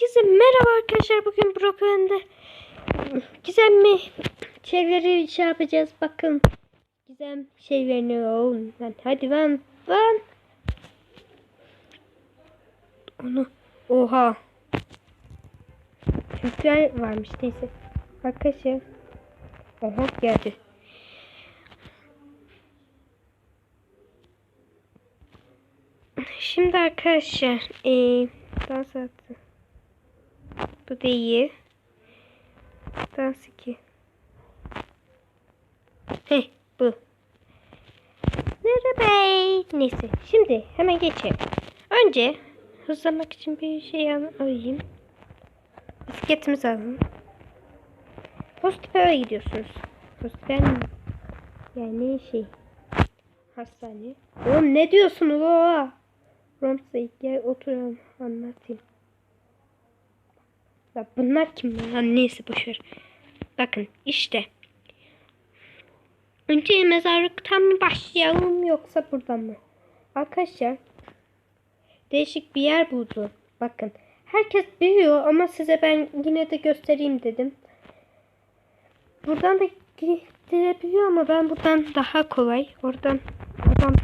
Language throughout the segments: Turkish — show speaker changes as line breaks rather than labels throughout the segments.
Herkese merhaba arkadaşlar. Bugün Broken'de gizemli şeyleri şey yapacağız. Bakın. Gizem şeylerini oğlum. Lan hadi lan. Lan. Onu. Oha. Türkler varmış. Neyse. Arkadaşlar. Oha geldi. Şimdi arkadaşlar. Eee dans attı. Bu değil. Dans 2. Heh bu. Merhaba. Neyse şimdi hemen geçelim. Önce hızlamak için bir şey al- alayım. Bisikletimizi alalım. Hospitale gidiyorsunuz. Mi? Yani şey. Hastane. Oğlum ne diyorsunuz o? Romsey gel oturalım anlatayım. Ya bunlar kim ya? Neyse boşver. Bakın işte. Önce mezarlıktan mı başlayalım yoksa buradan mı? Arkadaşlar değişik bir yer buldu. Bakın herkes biliyor ama size ben yine de göstereyim dedim. Buradan da gidilebiliyor ama ben buradan daha kolay. Oradan adam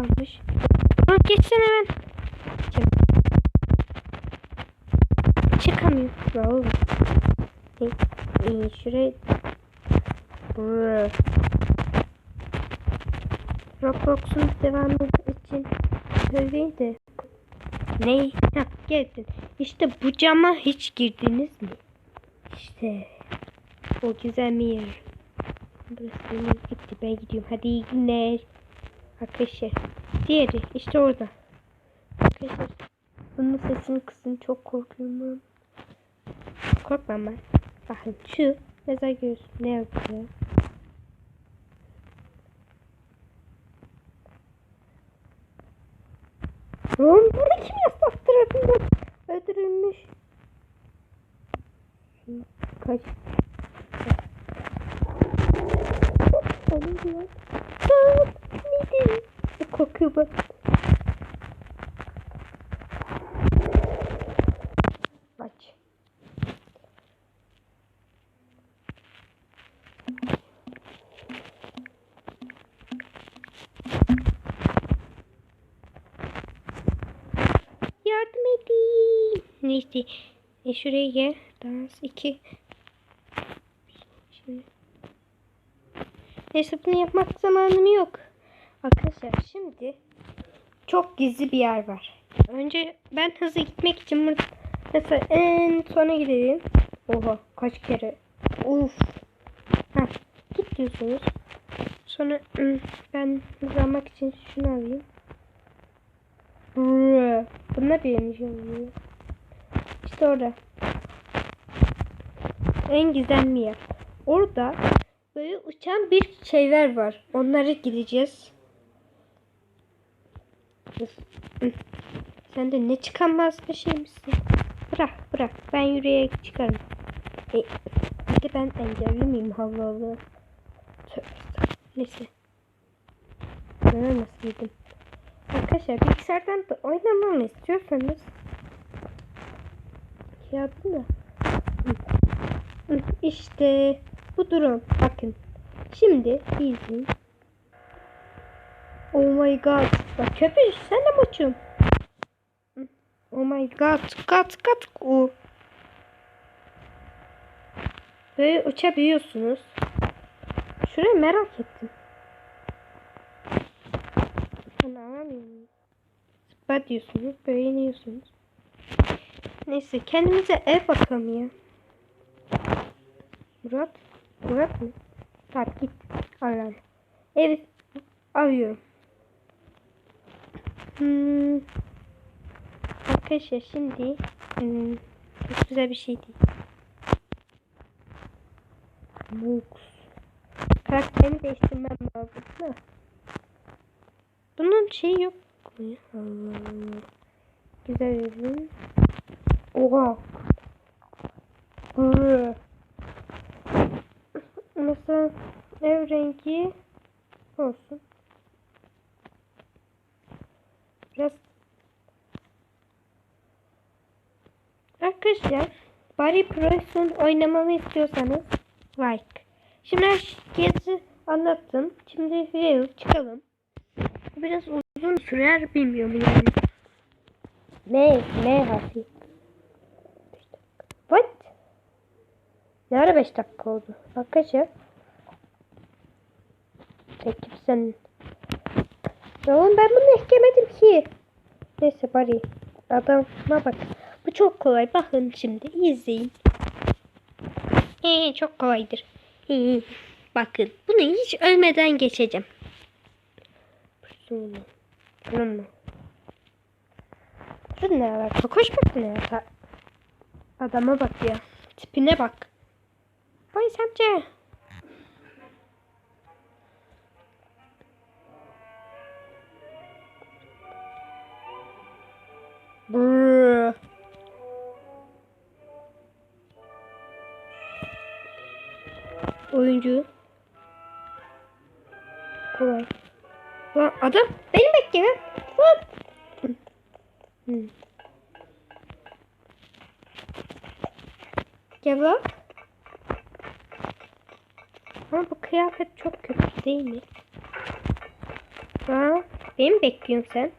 almış. Lan geçsene ben. Oğlum. Hey, hey, şuraya. Brr. Roblox'un devamı için söyleyin de. Ne? Ha, geldin. İşte bu cama hiç girdiniz mi? İşte. O güzel bir yer. Burası benim gitti. Ben gidiyorum. Hadi iyi günler. Arkadaşlar. Diğeri işte orada. Arkadaşlar. Bunun sesini kısın. Çok korkuyorum. Korkmam ben. Bakın şu mezar göğsü ne yapıyor? Oğlum bunu kim yasak tarafından öldürülmüş? Kaç. Ya. Aa, neydi? Bu kokuyor bak. Aç. Yardım Neyse. E şuraya gel. Dans 2. Şimdi. Neyse bunu yapmak zamanım yok. Arkadaşlar şimdi çok gizli bir yer var. Önce ben hızlı gitmek için burada mesela en sona gidelim. Oha kaç kere. Uf. Ha git diyorsunuz. Sonra ben hızlanmak için şunu alayım. Benim işim oluyor. İşte orada. En gizemli yer. Orada böyle uçan bir şeyler var. Onlara gideceğiz. Sen de ne çıkamaz bir şey misin? Bırak bırak. Ben yürüye çıkarım. E, bir de ben engelli miyim? Allah Allah. Tövbe. Neyse. Ben nasıl Arkadaşlar bilgisayardan da oynamamı istiyorsanız şey yapın da. İşte bu durum. Bakın. Şimdi izleyin oh my god. Bak köpüş sen de maçım oh my god. Kat kat o. Böyle uçabiliyorsunuz. Şurayı merak ettim. Bunu alamıyorum. Zıpla diyorsunuz. Böyle iniyorsunuz. Neyse kendimize ev bakalım ya. Murat. Murat mı? Tamam git. Al Ev arıyorum. Hmm. Arkadaşlar şimdi hmm, çok güzel bir şey değil. Mux. Karakterimi değiştirmem lazım. Da. Bunun şeyi yok? Allah Allah. Güzel ürün. Oha. Brr. Mesela ev rengi olsun. Biraz Arkadaşlar Bari Pro'sun oynamamı istiyorsanız like. Şimdi herkesi anlattım. Şimdi Real çıkalım. Biraz uzun sürer bilmiyorum yani. Ne? Ne harfi? Ne ara 5 dakika oldu? Arkadaşlar. Peki sen... Ya oğlum ben bunu eklemedim ki. Neyse bari. Adama bak. Bu çok kolay. Bakın şimdi izleyin. Ee, çok kolaydır. Ee, bakın bunu hiç ölmeden geçeceğim. Tamam mı? Şu ne alaka? Koşmak ne alaka? Adama bak ya. Tipine bak. Vay amca. Oyuncu. Kolay. Lan adam beni bekliyor. Hı. Gel lan. Ama bu kıyafet çok kötü değil mi? Ha, beni mi bekliyorsun sen?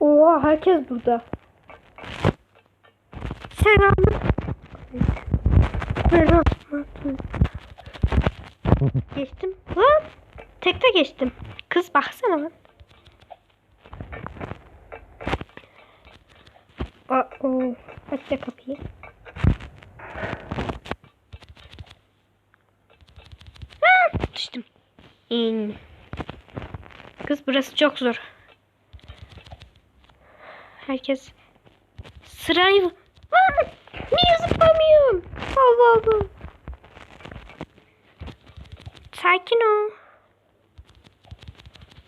Oha herkes burada. Selam. Selam. Geçtim. Lan. Tekte geçtim. Kız baksana lan. Aa, o. Aç kapıyı. Aa, düştüm. İn. Kız burası çok zor. Herkes sırayı... Lan! Niye zıplamıyorum? Allah Allah. Sakin ol.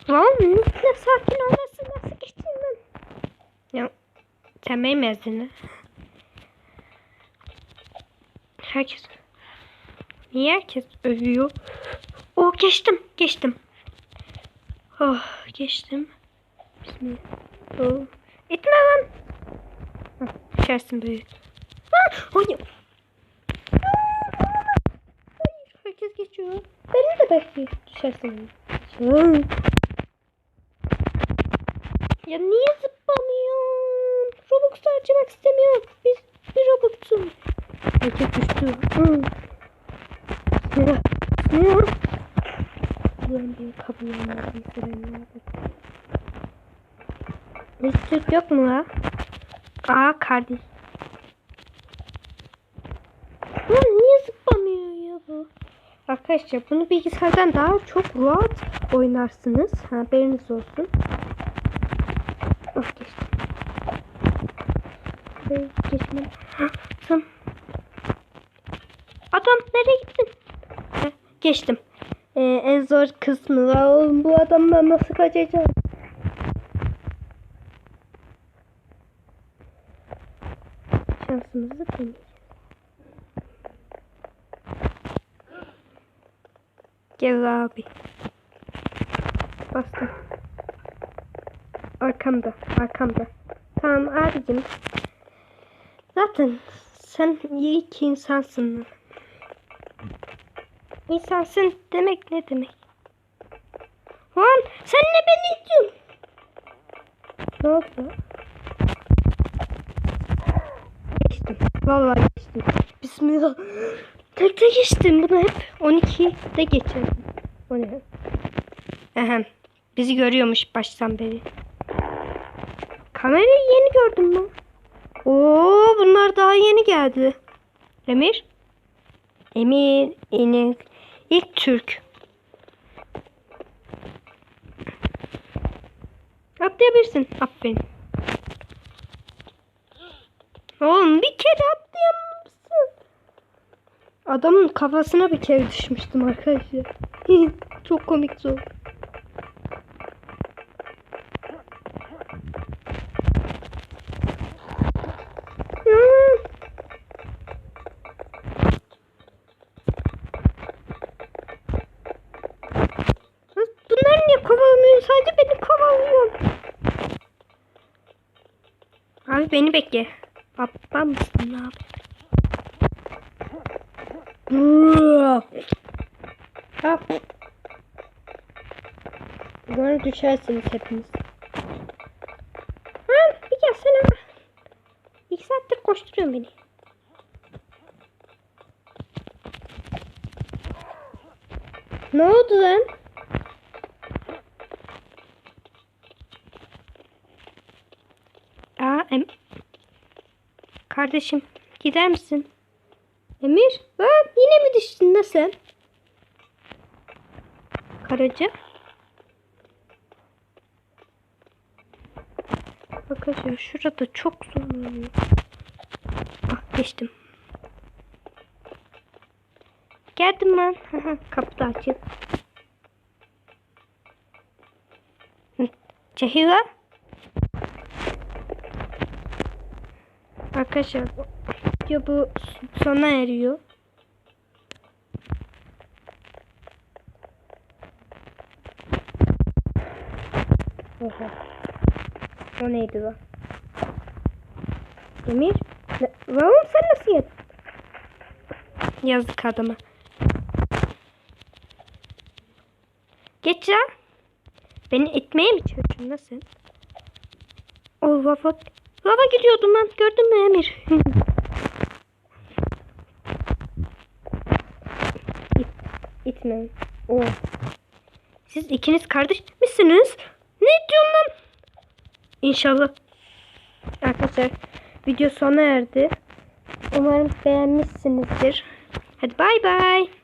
Lan ne sakin ol nasıl geçtin ben? Ya sen benim Herkes Niye herkes övüyor? Geçtim geçtim. Oh geçtim. Bismillah. Oh. İtme lan. Hah, düşersin böyle. Ah, hayır. Hayır, herkes geçiyor. Beni de bekliyor. Düşersin. Hı. Ya niye zıplamıyorsun? Robux harcamak istemiyorum. Biz bir Robux'um. Herkes düştü. Hı. Bismillah. Bismillah. Ulan bir kabul olmadı. Hiç Türk yok mu la? Aa kardeş. Lan niye zıplamıyor ya bu? Arkadaşlar bunu bilgisayardan daha çok rahat oynarsınız. Haberiniz olsun. Oh geçtim. Buraya. Ha. Adam nereye gittin? Ha, geçtim. Ee, en zor kısmı var. Oğlum bu adamdan nasıl kaçacağım? Şansımızı deneyeceğiz. Gel abi. Bastım. Arkamda, arkamda. Tamam abicim. Zaten sen iyi ki insansın. İnsansın demek ne demek? Lan sen ne beni itiyorsun? Ne oldu? Geçtim. Vallahi geçtim. Bismillah. Tekte geçtim. Bunu hep 12'de geçerdim. O ne? Ehem. Bizi görüyormuş baştan beri. Kamerayı yeni gördüm ben. Oo, bunlar daha yeni geldi. Emir. Emir, Enik. İlk Türk. Atlayabilirsin. Aferin. Oğlum bir kere atlayamazsın. Adamın kafasına bir kere düşmüştüm arkadaşlar. Çok komik zor. Hmm. Bunlar niye kovalamıyor? Sadece beni kovalıyor. Abi beni bekle. Babam mısın abi? Hop. Sonra düşersiniz hepiniz. Ha, bir gelsene. İki saattir koşturuyorsun beni. Ne oldu lan? Aa, em Kardeşim gider misin? Emir? Ha, yine mi düştün lan sen? Karaca. Arkadaşlar şurada çok zorlanıyor. Ah geçtim. Geldim ben. Kapı da açık. Arkadaşlar video bu sona eriyor. Oha. O neydi lan? Emir? Ne- Lan oğlum sen nasıl yap? Yazık adama. Geç ya. Beni itmeye mi çalışıyorsun nasıl? O lava, lava gidiyordum ben. Gördün mü Emir? İt, itme. O. Siz ikiniz kardeş misiniz? Ne diyorsun lan? İnşallah. Arkadaşlar video sona erdi. Umarım beğenmişsinizdir. Hadi bay bay.